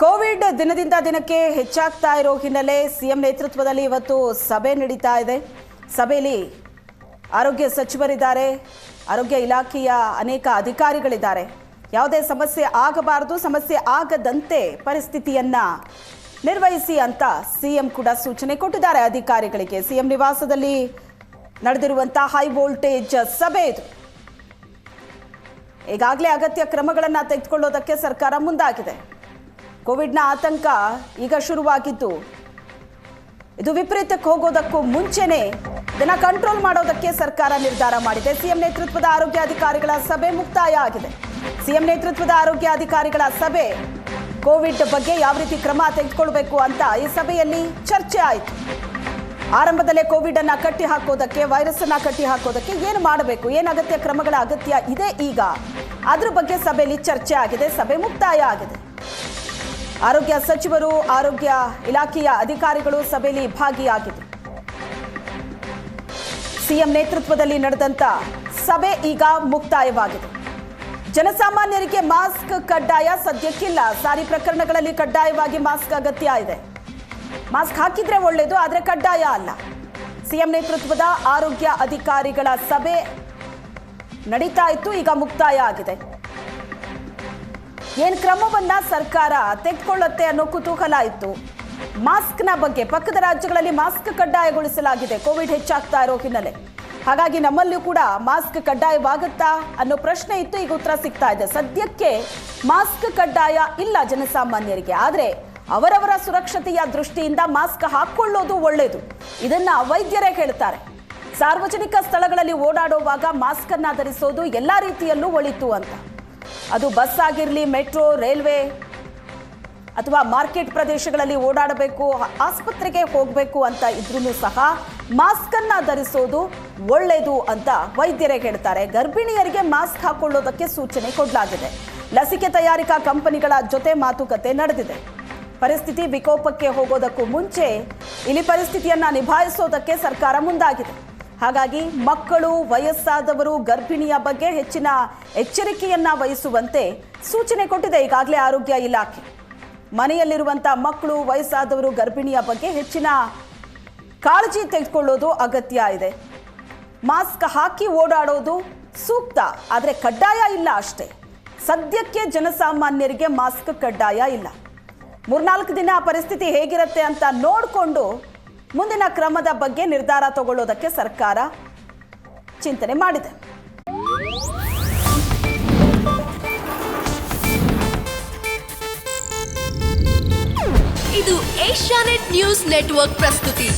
Covid ದಿನದಿಂದ ದಿನಕ್ಕೆ ಹೆಚ್ಚಾಗ್ತಾ ಇರೋ ಹಿನ್ನೆಲೆ ಸಿಎಂ ನೇತೃತ್ವದಲ್ಲಿ ಇವತ್ತು ಸಭೆ ನಡೀತಾ ಇದೆ. ಸಭೆಯಲ್ಲಿ ಆರೋಗ್ಯ ಸಚಿವರಿದ್ದಾರೆ. ಆರೋಗ್ಯ ಇಲಾಖೆಯ ಅನೇಕ ಅಧಿಕಾರಿಗಳಿದ್ದಾರೆ. ಯಾವುದೇ ಸಮಸ್ಯೆ ಆಗಬಾರದು, ಸಮಸ್ಯೆ ಆಗದಂತೆ ಪರಿಸ್ಥಿತಿಯನ್ನ ನಿರ್ವಹಿಸಿ ಅಂತ ಸಿಎಂ ಕೂಡ ಸೂಚನೆ ಕೊಟ್ಟಿದ್ದಾರೆ ಅಧಿಕಾರಿಗಳಿಗೆ. ಸಿಎಂ ನಿವಾಸದಲ್ಲಿ ನಡೆದಿರುವಂತಹ ಹೈ ವೋಲ್ಟೇಜ್ ಸಭೆ ಇದು. ಈಗಾಗಲೇ ಅಗತ್ಯ ಕ್ರಮಗಳನ್ನು ತೆಗೆದುಕೊಳ್ಳೋದಕ್ಕೆ ಸರ್ಕಾರ ಮುಂದಾಗಿದೆ. ಕೋವಿಡ್ನ ಆತಂಕ ಈಗ ಶುರುವಾಗಿದ್ದು. ಇದು ವಿಪರೀತಕ್ಕೆ ಹೋಗೋದಕ್ಕೂ ಮುಂಚೆನೆ ಇದನ್ನ ಕಂಟ್ರೋಲ್ ಮಾಡೋದಕ್ಕೆ ಸರ್ಕಾರ ನಿರ್ಧಾರ ಮಾಡಿದೆ. ಸಿಎಂ ನೇತೃತ್ವದ ಆರೋಗ್ಯ ಅಧಿಕಾರಿಗಳ ಸಭೆ ಮುಕ್ತಾಯ ಆಗಿದೆ. ಸಿಎಂ ನೇತೃತ್ವದ ಆರೋಗ್ಯ ಅಧಿಕಾರಿಗಳ ಸಭೆ ಕೋವಿಡ್ ಬಗ್ಗೆ ಯಾವ ರೀತಿ ಕ್ರಮ ತೆಗೆದುಕೊಳ್ಬೇಕು ಅಂತ ಈ ಸಭೆಯಲ್ಲಿ ಚರ್ಚೆ ಆಯಿತು. ಆರಂಭದಲ್ಲೇ ಕೋವಿಡ್ ಅನ್ನ ಕಟ್ಟಿ ಹಾಕೋದಕ್ಕೆ ವೈರಸ್ ಅನ್ನ ಕಟ್ಟಿ ಹಾಕೋದಕ್ಕೆ ಏನು ಮಾಡಬೇಕು, ಏನು ಅಗತ್ಯ ಕ್ರಮಗಳ ಅಗತ್ಯ ಇದೆ ಈಗ. ಅದ್ರ ಬಗ್ಗೆ ಸಭೆಯಲ್ಲಿ ಚರ್ಚೆ ಆಗಿದೆ, ಸಭೆ ಮುಕ್ತಾಯ ಆಗಿದೆ. ಆರೋಗ್ಯ ಸಚಿವರು, ಆರೋಗ್ಯ ಇಲಾಖೆಯ ಅಧಿಕಾರಿಗಳು ಸಭೆಯಲ್ಲಿ ಭಾಗಿಯಾಗಿದ್ದರು ಸಿಎಂ ನೇತೃತ್ವದಲ್ಲಿ ನಡೆದಂತ ಸಭೆ ಈಗ ಮುಕ್ತಾಯವಾಗಿದೆ. ಜನಸಾಮಾನ್ಯರಿಗೆ ಮಾಸ್ಕ್ ಕಡ್ಡಾಯ ಸದ್ಯಕ್ಕಿಲ್ಲ. ಸಾರಿ ಪ್ರಕರಣಗಳಲ್ಲಿ ಕಡ್ಡಾಯವಾಗಿ ಮಾಸ್ಕ್ ಅಗತ್ಯ ಇದೆ ಮಾಸ್ಕ್ ಹಾಕಿದ್ರೆ ಒಳ್ಳೆಯದು ಆದರೆ ಕಡ್ಡಾಯ ಅಲ್ಲ. ಸಿಎಂ ನೇತೃತ್ವದ ಆರೋಗ್ಯ ಅಧಿಕಾರಿಗಳ ಸಭೆ ನಡೀತಾ ಇತ್ತು ಈಗ ಮುಕ್ತಾಯ ಆಗಿದೆ. ಏನ್ ಕ್ರಮವನ್ನ ಸರ್ಕಾರ ತೆಗೆದುಕೊಳ್ಳುತ್ತೆ ಅನ್ನೋ ಕುತೂಹಲ ಇತ್ತು ಮಾಸ್ಕ್ನ ಬಗ್ಗೆ ಪಕ್ಕದ ರಾಜ್ಯಗಳಲ್ಲಿ ಮಾಸ್ಕ್ ಕಡ್ಡಾಯಗೊಳಿಸಲಾಗಿದೆ. ಕೋವಿಡ್ ಹೆಚ್ಚಾಗ್ತಾ ಇರೋ ಹಿನ್ನೆಲೆ. ಹಾಗಾಗಿ ನಮ್ಮಲ್ಲೂ ಕೂಡ ಮಾಸ್ಕ್ ಕಡ್ಡಾಯವಾಗುತ್ತಾ ಅನ್ನೋ ಪ್ರಶ್ನೆ ಇತ್ತು, ಈಗ ಉತ್ತರ ಸಿಗ್ತಾ ಇದೆ. ಸದ್ಯಕ್ಕೆ ಮಾಸ್ಕ್ ಕಡ್ಡಾಯ ಇಲ್ಲ ಜನಸಾಮಾನ್ಯರಿಗೆ. ಆದರೆ ಅವರವರ ಸುರಕ್ಷತೆಯ ದೃಷ್ಟಿಯಿಂದ ಮಾಸ್ಕ್ ಹಾಕ್ಕೊಳ್ಳೋದು ಒಳ್ಳೆಯದು ಇದನ್ನ ವೈದ್ಯರೇ ಹೇಳ್ತಾರೆ. ಸಾರ್ವಜನಿಕ ಸ್ಥಳಗಳಲ್ಲಿ ಓಡಾಡುವಾಗ ಮಾಸ್ಕನ್ನು ಧರಿಸೋದು ಎಲ್ಲ ರೀತಿಯಲ್ಲೂ ಒಳಿತು ಅಂತ. ಅದು ಬಸ್ ಆಗಿರಲಿ, ಮೆಟ್ರೋ, ರೈಲ್ವೆ ಅಥವಾ ಮಾರ್ಕೆಟ್ ಪ್ರದೇಶಗಳಲ್ಲಿ ಓಡಾಡಬೇಕು, ಆಸ್ಪತ್ರೆಗೆ ಹೋಗಬೇಕು ಅಂತ ಇದ್ರೂ ಸಹ ಮಾಸ್ಕ್ ಅನ್ನ ಧರಿಸೋದು ಒಳ್ಳೆಯದು ಅಂತ ವೈದ್ಯರೇ ಹೇಳ್ತಾರೆ. ಗರ್ಭಿಣಿಯರಿಗೆ ಮಾಸ್ಕ್ ಹಾಕೊಳ್ಳೋದಕ್ಕೆ ಸೂಚನೆ ಕೊಡಲಾಗಿದೆ. ಲಸಿಕೆ ತಯಾರಿಕಾ ಕಂಪನಿಗಳ ಜೊತೆ ಮಾತುಕತೆ ನಡೆದಿದೆ. ಪರಿಸ್ಥಿತಿ ವಿಕೋಪಕ್ಕೆ ಹೋಗೋದಕ್ಕೂ ಮುಂಚೆ ಇಲ್ಲಿ ಪರಿಸ್ಥಿತಿಯನ್ನು ನಿಭಾಯಿಸೋದಕ್ಕೆ ಸರ್ಕಾರ ಮುಂದಾಗಿದೆ. ಹಾಗಾಗಿ ಮಕ್ಕಳು, ವಯಸ್ಸಾದವರು, ಗರ್ಭಿಣಿಯ ಬಗ್ಗೆ ಹೆಚ್ಚಿನ ಎಚ್ಚರಿಕೆಯನ್ನ ವಹಿಸುವಂತೆ ಸೂಚನೆ ಕೊಟ್ಟಿದೆ ಈಗಾಗಲೇ ಆರೋಗ್ಯ ಇಲಾಖೆ. ಮನೆಯಲ್ಲಿರುವಂಥ ಮಕ್ಕಳು, ವಯಸ್ಸಾದವರು, ಗರ್ಭಿಣಿಯ ಬಗ್ಗೆ ಹೆಚ್ಚಿನ ಕಾಳಜಿ ತೆಗೆದುಕೊಳ್ಳೋದು ಅಗತ್ಯ ಇದೆ. ಮಾಸ್ಕ್ ಹಾಕಿ ಓಡಾಡೋದು ಸೂಕ್ತ, ಆದರೆ ಕಡ್ಡಾಯ ಇಲ್ಲ ಅಷ್ಟೇ. ಸದ್ಯಕ್ಕೆ ಜನಸಾಮಾನ್ಯರಿಗೆ ಮಾಸ್ಕ್ ಕಡ್ಡಾಯ ಇಲ್ಲ. ಮೂರ್ನಾಲ್ಕು ದಿನ ಪರಿಸ್ಥಿತಿ ಹೇಗಿರುತ್ತೆ ಅಂತ ನೋಡಿಕೊಂಡು ಮುಂದಿನ ಕ್ರಮದ ಬಗ್ಗೆ ನಿರ್ಧಾರ ತಗೊಳ್ಳೋದಕ್ಕೆ ಸರ್ಕಾರ ಚಿಂತನೆ ಮಾಡಿದೆ. ಇದು ಏಷ್ಯಾನೆಟ್ ನ್ಯೂಸ್ ನೆಟ್ವರ್ಕ್ ಪ್ರಸ್ತುತಿ.